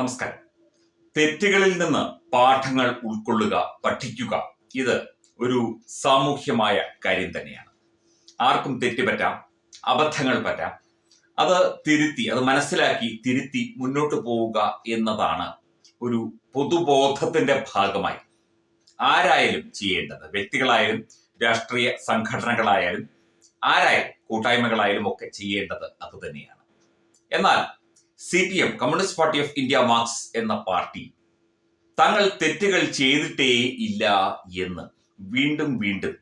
നമസ്കാരം. തെറ്റുകളിൽ നിന്ന് പാഠങ്ങൾ ഉൾക്കൊള്ളുക പഠിക്കുക ഇത് ഒരു സാമൂഹ്യമായ കാര്യം തന്നെയാണ്. ആർക്കും തെറ്റ് പറ്റാം അബദ്ധങ്ങൾ പറ്റാം. അത് തിരുത്തി അത് മനസ്സിലാക്കി തിരുത്തി മുന്നോട്ട് പോവുക എന്നതാണ് ഒരു പൊതുബോധത്തിന്റെ ഭാഗമായി ആരായാലും ചെയ്യേണ്ടത്. വ്യക്തികളായാലും രാഷ്ട്രീയ സംഘടനകളായാലും ആരായാലും കൂട്ടായ്മകളായാലും ഒക്കെ ചെയ്യേണ്ടത് അത് തന്നെയാണ്. എന്നാൽ C P M Communist Party of India Marx എന്ന പാർട്ടി. തങ്ങൾ തെറ്റുകൾ ചെയ്തിട്ടേ ഇല്ല എന്ന് വീണ്ടും വീണ്ടും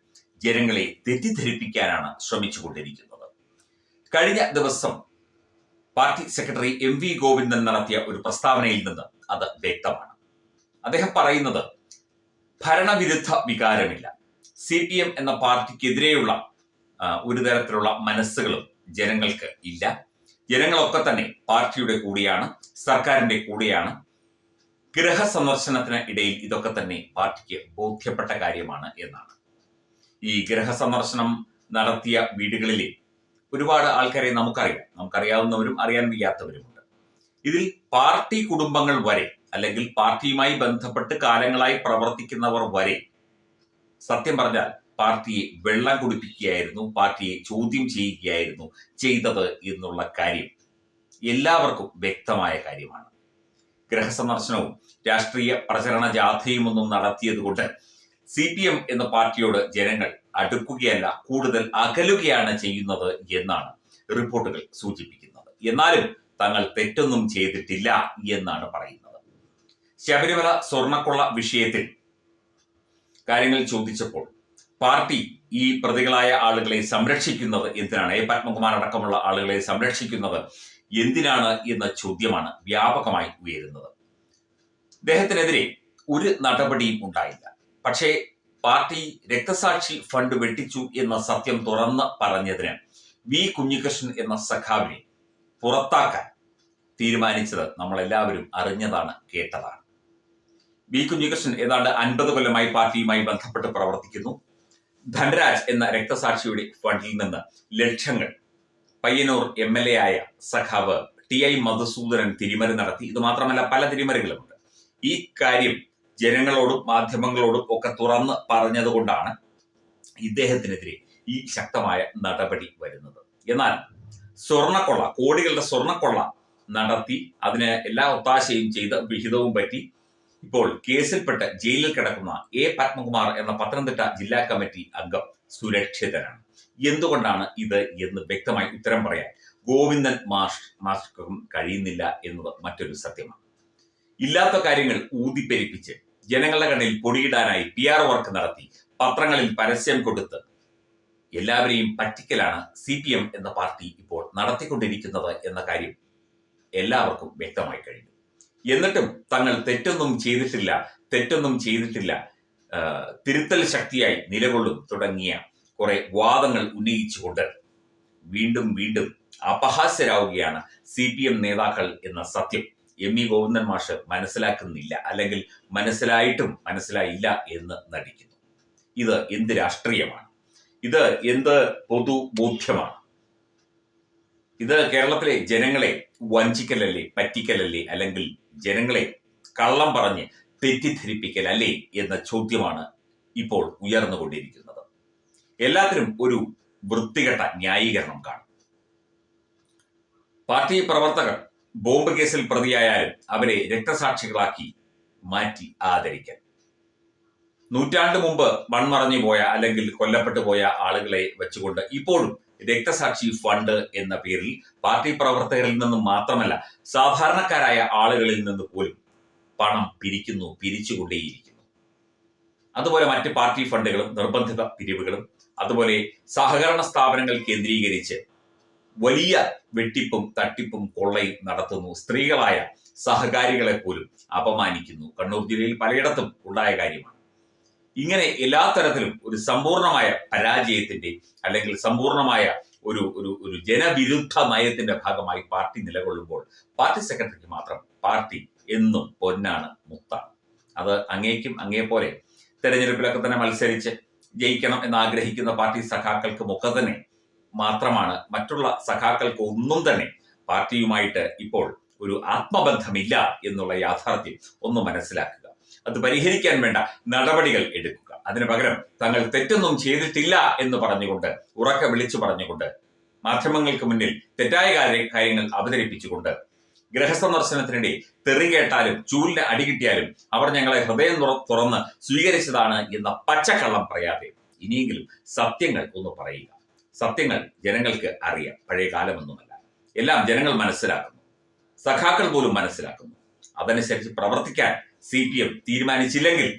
ജനങ്ങളെ തെറ്റിദ്ധരിപ്പിക്കാനാണ് ശ്രമിച്ചുകൊണ്ടിരിക്കുന്നത്. കഴിഞ്ഞ ദിവസം party secretary M V Govindan നടത്തിയ ഒരു പ്രസ്താവനയിൽ നിന്ന് അത് വ്യക്തമാണ്. അദ്ദേഹം പറയുന്നത് ഭരണവിരുദ്ധ വികാരമില്ല. സി പി എം എന്ന പാർട്ടിക്കെതിരെയുള്ള ഒരു തരത്തിലുള്ള മനസ്സുകളും ജനങ്ങൾക്ക് ഇല്ല. ജനങ്ങളൊക്കെ തന്നെ പാർട്ടിയുടെ കൂടെയാണ് സർക്കാരിന്റെ കൂടെയാണ്. ഗൃഹസന്ദർശനത്തിന് ഇടയിൽ ഇതൊക്കെ തന്നെ പാർട്ടിക്ക് ബോധ്യപ്പെട്ട കാര്യമാണ് എന്നാണ്. ഈ ഗൃഹസന്ദർശനം നടത്തിയ വീടുകളിലെ ഒരുപാട് ആൾക്കാരെ നമുക്കറിയാം. നമുക്കറിയാവുന്നവരും അറിയാൻ വയ്യാത്തവരുമുണ്ട്. ഇതിൽ പാർട്ടി കുടുംബങ്ങൾ വരെ അല്ലെങ്കിൽ പാർട്ടിയുമായി ബന്ധപ്പെട്ട് കാലങ്ങളായി പ്രവർത്തിക്കുന്നവർ വരെ സത്യം പറഞ്ഞാൽ പാർട്ടിയെ വെള്ളം കുടിപ്പിക്കുകയായിരുന്നു പാർട്ടിയെ ചോദ്യം ചെയ്യുകയായിരുന്നു ചെയ്തത് എന്നുള്ള കാര്യം എല്ലാവർക്കും വ്യക്തമായ കാര്യമാണ്. ഗ്രഹസന്ദർശനവും രാഷ്ട്രീയ പ്രചരണ ജാഥയും ഒന്നും നടത്തിയതുകൊണ്ട് സി പി എം എന്ന പാർട്ടിയോട് ജനങ്ങൾ അടുക്കുകയല്ല കൂടുതൽ അകലുകയാണ് ചെയ്യുന്നത് എന്നാണ് റിപ്പോർട്ടുകൾ സൂചിപ്പിക്കുന്നത്. എന്നാലും തങ്ങൾ തെറ്റൊന്നും ചെയ്തിട്ടില്ല എന്നാണ് പറയുന്നത്. ശബരിമല സ്വർണക്കൊള്ള വിഷയത്തിൽ കാര്യങ്ങൾ ചോദിച്ചപ്പോൾ പാർട്ടി ഈ പ്രതികളായ ആളുകളെ സംരക്ഷിക്കുന്നത് എന്തിനാണ്? എ പത്മകുമാർ അടക്കമുള്ള ആളുകളെ സംരക്ഷിക്കുന്നത് എന്തിനാണ് എന്ന ചോദ്യമാണ് വ്യാപകമായി ഉയരുന്നത്. അദ്ദേഹത്തിനെതിരെ ഒരു നടപടിയും ഉണ്ടായില്ല. പക്ഷേ പാർട്ടി രക്തസാക്ഷി ഫണ്ട് വെട്ടിച്ചു എന്ന സത്യം തുറന്ന് പറഞ്ഞതിന് വി കുഞ്ഞികൃഷ്ണൻ എന്ന സഖാവിനെ പുറത്താക്കാൻ തീരുമാനിച്ചത് നമ്മളെല്ലാവരും അറിഞ്ഞതാണ് കേട്ടതാണ്. വി കുഞ്ഞികൃഷ്ണൻ ഏതാണ്ട് അൻപത് കൊല്ലമായി പാർട്ടിയുമായി ബന്ധപ്പെട്ട് പ്രവർത്തിക്കുന്നു. ധനരാജ് എന്ന രക്തസാക്ഷിയുടെ ഫണ്ടിൽ നിന്ന് ലക്ഷങ്ങൾ പയ്യന്നൂർ എം എൽ എ ആയ സഖാവ് ടി ഐ മധുസൂദനൻ തിരിമറി നടത്തി. ഇത് മാത്രമല്ല പല തിരിമറികളുമുണ്ട്. ഈ കാര്യം ജനങ്ങളോടും മാധ്യമങ്ങളോടും ഒക്കെ തുറന്ന് പറഞ്ഞതുകൊണ്ടാണ് ഇദ്ദേഹത്തിനെതിരെ ഈ ശക്തമായ നടപടി വരുന്നത്. എന്നാൽ സ്വർണക്കൊള്ള കോടികളുടെ സ്വർണക്കൊള്ള നടത്തി അതിന് എല്ലാ ഒത്താശയും ചെയ്ത് വിഹിതവും പറ്റി ഇപ്പോൾ കേസിൽപ്പെട്ട് ജയിലിൽ കിടക്കുന്ന എ പത്മകുമാർ എന്ന പത്തനംതിട്ട ജില്ലാ കമ്മിറ്റി അംഗം സുരക്ഷിതനാണ്. എന്തുകൊണ്ടാണ് ഇത് എന്ന് വ്യക്തമായി ഉത്തരം പറയാൻ ഗോവിന്ദൻ മാഷ് മാഷ്ക്കും കഴിയുന്നില്ല എന്നത് മറ്റൊരു സത്യമാണ്. ഇല്ലാത്ത കാര്യങ്ങൾ ഊതിപ്പെരിപ്പിച്ച് ജനങ്ങളുടെ കണ്ണിൽ പൊടിയിടാനായി പി ആർ വർക്ക് നടത്തി പത്രങ്ങളിൽ പരസ്യം കൊടുത്ത് എല്ലാവരെയും പറ്റിക്കലാണ് സി പി എം എന്ന പാർട്ടി ഇപ്പോൾ നടത്തിക്കൊണ്ടിരിക്കുന്നത് എന്ന കാര്യം എല്ലാവർക്കും വ്യക്തമായി കഴിഞ്ഞു. എന്നിട്ടും തങ്ങൾ തെറ്റൊന്നും ചെയ്തിട്ടില്ല തെറ്റൊന്നും ചെയ്തിട്ടില്ല. തിരുത്തൽ ശക്തിയായി നിലകൊള്ളും തുടങ്ങിയ കുറെ വാദങ്ങൾ ഉന്നയിച്ചുകൊണ്ട് വീണ്ടും വീണ്ടും അപഹാസ്യരാവുകയാണ് സി പി എം നേതാക്കൾ എന്ന സത്യം. എം ഇ ഗോവിന്ദൻ മാഷ് മനസ്സിലാക്കുന്നില്ല അല്ലെങ്കിൽ മനസ്സിലായിട്ടും മനസ്സിലായില്ല എന്ന് നടിക്കുന്നു. ഇത് എന്ത് രാഷ്ട്രീയമാണ്? ഇത് എന്ത് പൊതുബോധ്യമാണ്? ഇത് കേരളത്തിലെ ജനങ്ങളെ വഞ്ചിക്കലല്ലേ പറ്റിക്കലല്ലേ അല്ലെങ്കിൽ ജനങ്ങളെ കള്ളം പറഞ്ഞ് തെറ്റിദ്ധരിപ്പിക്കലല്ലേ എന്ന ചോദ്യമാണ് ഇപ്പോൾ ഉയർന്നുകൊണ്ടിരിക്കുന്നത്. എല്ലാത്തിനും ഒരു വൃത്തികെട്ട ന്യായീകരണം കാണും. പാർട്ടി പ്രവർത്തകർ ബോംബ് കേസിൽ പ്രതിയായാലും അവരെ രക്തസാക്ഷികളാക്കി മാറ്റി ആദരിക്കൽ. നൂറ്റാണ്ട് മുമ്പ് മൺമറഞ്ഞു പോയ അല്ലെങ്കിൽ കൊല്ലപ്പെട്ടു പോയ ആളുകളെ വെച്ചുകൊണ്ട് ഇപ്പോഴും രക്തസാക്ഷി ഫണ്ട് എന്ന പേരിൽ പാർട്ടി പ്രവർത്തകരിൽ നിന്നും മാത്രമല്ല സാധാരണക്കാരായ ആളുകളിൽ നിന്ന് പോലും പണം പിരിക്കുന്നു പിരിച്ചുകൊണ്ടേയിരിക്കുന്നു. അതുപോലെ മറ്റ് പാർട്ടി ഫണ്ടുകളും നിർബന്ധിത പിരിവുകളും അതുപോലെ സഹകരണ സ്ഥാപനങ്ങൾ കേന്ദ്രീകരിച്ച് വലിയ വെട്ടിപ്പും തട്ടിപ്പും കൊള്ളയും നടത്തുന്നു. സ്ത്രീകളായ സഹകാരികളെ പോലും അപമാനിക്കുന്നു. കണ്ണൂർ ജില്ലയിൽ പലയിടത്തും ഉണ്ടായ കാര്യമാണ്. ഇങ്ങനെ എല്ലാ തരത്തിലും ഒരു സമ്പൂർണമായ പരാജയത്തിന്റെ അല്ലെങ്കിൽ സമ്പൂർണമായ ഒരു ഒരു ഒരു ജനവിരുദ്ധ നയത്തിന്റെ ഭാഗമായി പാർട്ടി നിലകൊള്ളുമ്പോൾ പാർട്ടി സെക്രട്ടറിക്ക് മാത്രം പാർട്ടി എന്നും പൊന്നാണ് മുത്ത. അത് അങ്ങേക്കും അങ്ങേ പോലെ തെരഞ്ഞെടുപ്പിലൊക്കെ തന്നെ മത്സരിച്ച് ജയിക്കണം എന്ന് ആഗ്രഹിക്കുന്ന പാർട്ടി സഖാക്കൾക്ക് ഒക്കെ തന്നെ മാത്രമാണ് മറ്റുള്ള സഖാക്കൾക്ക് ഒന്നും തന്നെ പാർട്ടിയുമായിട്ട് ഇപ്പോൾ ഒരു ആത്മബന്ധമില്ല എന്നുള്ള യാഥാർത്ഥ്യം ഒന്ന് മനസ്സിലാക്കുക. അത് പരിഹരിക്കാൻ വേണ്ട നടപടികൾ എടുക്കുക. അതിനു പകരം തങ്ങൾ തെറ്റൊന്നും ചെയ്തിട്ടില്ല എന്ന് പറഞ്ഞുകൊണ്ട് ഉറക്കെ വിളിച്ചു പറഞ്ഞുകൊണ്ട് മാധ്യമങ്ങൾക്ക് മുന്നിൽ തെറ്റായ കാര്യ- കാര്യങ്ങൾ അവതരിപ്പിച്ചുകൊണ്ട് ഗ്രഹസന്ദർശനത്തിനിടെ തെറി കേട്ടാലും ചൂലിന് അടി കിട്ടിയാലും അവർ ഞങ്ങളെ ഹൃദയം തുറന്ന് സ്വീകരിച്ചതാണ് എന്ന പച്ചക്കള്ളം പറയാതെ ഇനിയെങ്കിലും സത്യങ്ങൾ ഒന്ന് പറയുക. സത്യങ്ങൾ ജനങ്ങൾക്ക് അറിയാം. പഴയ കാലമൊന്നുമല്ല. എല്ലാം ജനങ്ങൾ മനസ്സിലാക്കുന്നു. സഖാക്കൾ പോലും മനസ്സിലാക്കുന്നു. അതനുസരിച്ച് പ്രവർത്തിക്കാൻ സി പി എം തീരുമാനിച്ചില്ലെങ്കിൽ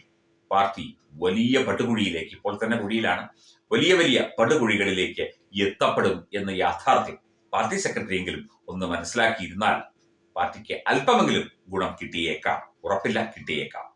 പാർട്ടി വലിയ പടുകുഴിയിലേക്ക് ഇപ്പോൾ തന്നെ കുഴിയിലാണ് വലിയ വലിയ പടുകുഴികളിലേക്ക് എത്തപ്പെടും എന്ന യാഥാർത്ഥ്യം പാർട്ടി സെക്രട്ടറിയെങ്കിലും ഒന്ന് മനസ്സിലാക്കിയിരുന്നാൽ പാർട്ടിക്ക് അല്പമെങ്കിലും ഗുണം കിട്ടിയേക്കാം. ഉറപ്പില്ല കിട്ടിയേക്കാം.